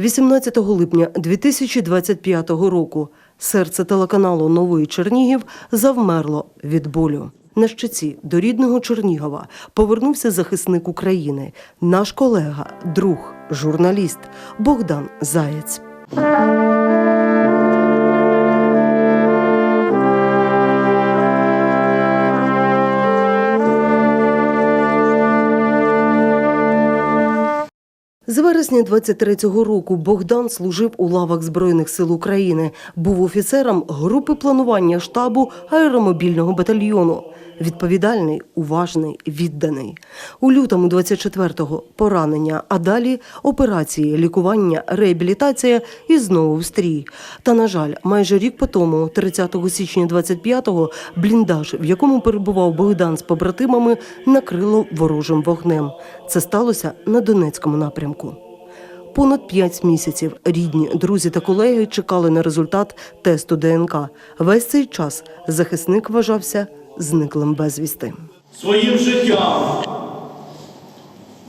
18 липня 2025 року серце телеканалу Новий Чернігів завмерло від болю. На щиці до рідного Чернігова повернувся захисник України, наш колега, друг, журналіст Богдан Заєць. З вересня 23-го року Богдан служив у лавах Збройних сил України, був офіцером групи планування штабу аеромобільного батальйону. Відповідальний, уважний, відданий. У лютому 24-го поранення, а далі операції, лікування, реабілітація і знову в стрій. Та, на жаль, майже рік по тому, 30 січня 25-го, бліндаж, в якому перебував Богдан з побратимами, накрило ворожим вогнем. Це сталося на Донецькому напрямку. Понад п'ять місяців рідні, друзі та колеги чекали на результат тесту ДНК. Весь цей час захисник вважався зниклим безвісти. Своїм життям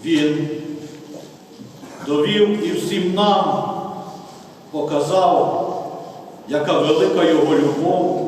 він довів і всім нам показав, яка велика його любов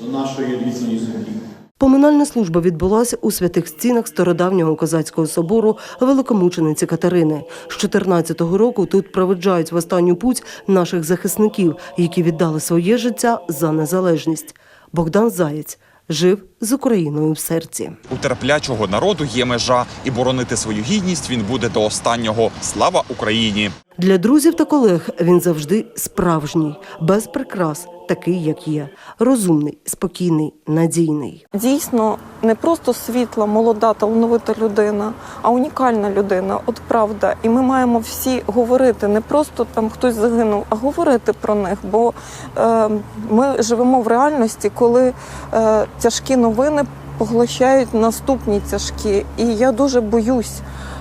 до нашої рідної землі. Поминальна служба відбулася у святих стінах стародавнього козацького собору великомучениці Катерини. З 14-го року тут проведжають в останню путь наших захисників, які віддали своє життя за незалежність. Богдан Заєць жив з Україною в серці. У терплячого народу є межа, і боронити свою гідність він буде до останнього. Слава Україні! Для друзів та колег він завжди справжній, без прикрас, такий, як є, розумний, спокійний, надійний. Дійсно, не просто світла, молода, талановита людина, а унікальна людина. От правда. І ми маємо всі говорити, не просто там хтось загинув, а говорити про них. Бо е, ми живемо в реальності, коли е, тяжкі новини поглощають наступні тяжкі. І я дуже боюсь,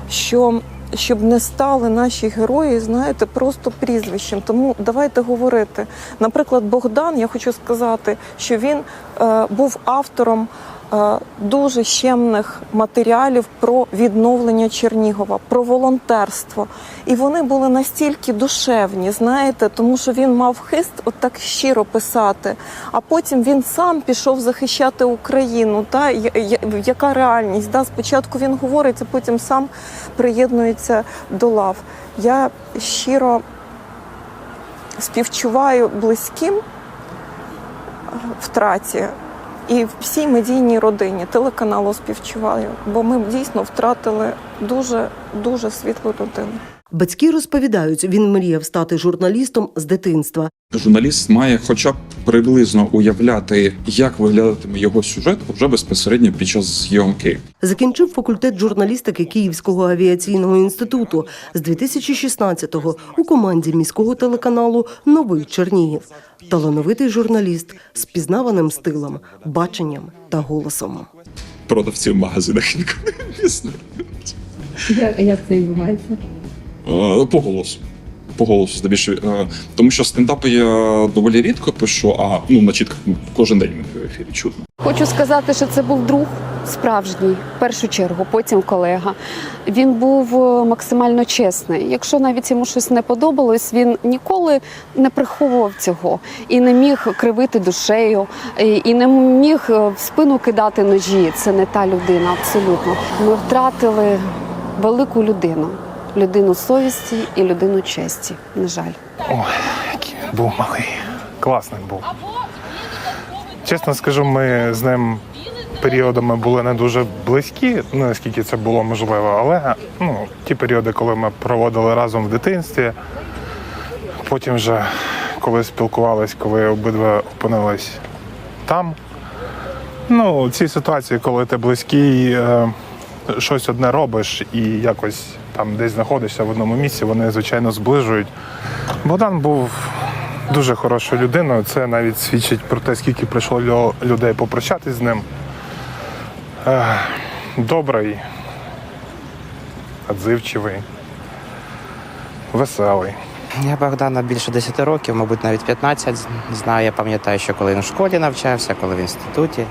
що. Щоб не стали наші герої, знаєте, просто прізвищем. Тому давайте говорити. Наприклад, Богдан, я хочу сказати, що він е, був автором дуже щемних матеріалів про відновлення Чернігова, про волонтерство. І вони були настільки душевні, знаєте, тому що він мав хист от так щиро писати. А потім він сам пішов захищати Україну. Та яка реальність? Да? Спочатку він говорить, а потім сам приєднується до лав. Я щиро співчуваю близьким втраті і всій медійній родині телеканалу співчуваю, бо ми дійсно втратили дуже дуже світлу людину. Батьки розповідають, він мріяв стати журналістом з дитинства. Журналіст має хоча б приблизно уявляти, як виглядатиме його сюжет вже безпосередньо під час зйомки. Закінчив факультет журналістики Київського авіаційного інституту з 2016-го у команді міського телеканалу Новий Чернігів. Талановитий журналіст з пізнаваним стилем, баченням та голосом. Продавці в магазинах як це відбувається? Е, По голосу. По голосу здебільшого. Е, Тому що стендапи я доволі рідко пишу, а ну на чітках кожен день в ефірі чутно. Хочу сказати, що це був друг справжній, в першу чергу, потім колега. Він був е, максимально чесний. Якщо навіть йому щось не подобалось, він ніколи не приховував цього і не міг кривити душею, і не міг в спину кидати ножі. Це не та людина, абсолютно. Ми втратили велику людину. Людину совісті і людину честі. На жаль. Ой, який він був малий. Класний був. Чесно скажу, ми з ним періодами були не дуже близькі, ну наскільки це було можливо, але ну, ті періоди, коли ми проводили разом в дитинстві, потім вже коли спілкувались, коли обидва опинились там. Ну, ці ситуації, коли ти близький, е, щось одне робиш і якось там десь знаходишся в одному місці, вони, звичайно, зближують. Богдан був дуже хорошою людиною. Це навіть свідчить про те, скільки прийшло людей попрощатись з ним. Добрий, відзивчивий, веселий. Я Богдана більше 10 років, мабуть, навіть 15 знаю. Я пам'ятаю, що коли він в школі навчався, коли в інституті,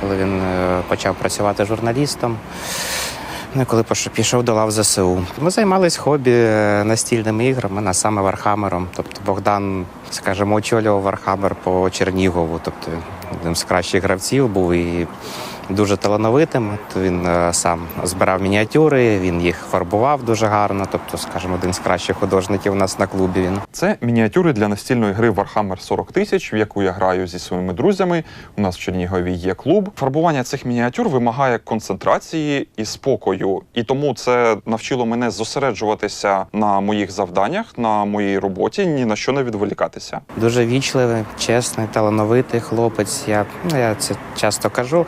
коли він е, почав працювати журналістом. Ну коли пішов до лав ЗСУ. Ми займалися хобі е, настільними іграми, на саме Вархамером. Тобто Богдан, скажімо, очолював Вархамер по Чернігову. Тобто одним з кращих гравців був і дуже талановитим. Він е, сам збирав мініатюри, він їх фарбував дуже гарно. Тобто, скажімо, один з кращих художників у нас на клубі. Він. Це мініатюри для настільної гри Warhammer 40 тисяч, в яку я граю зі своїми друзями. У нас в Чернігові є клуб. Фарбування цих мініатюр вимагає концентрації і спокою, і тому це навчило мене зосереджуватися на моїх завданнях, на моїй роботі, ні на що не відволікатися. Дуже вічливий, чесний, талановитий хлопець. Я, ну, я це часто кажу,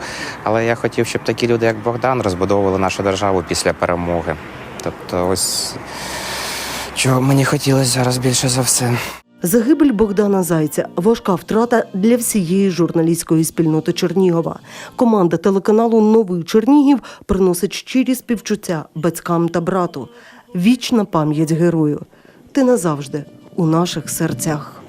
але я хотів, щоб такі люди, як Богдан, розбудовували нашу державу після перемоги. Тобто, ось чого мені хотілося зараз більше за все. Загибель Богдана Зайця важка втрата для всієї журналістської спільноти Чернігова. Команда телеканалу Новий Чернігів приносить щирі співчуття батькам та брату. Вічна пам'ять герою. Ти назавжди у наших серцях.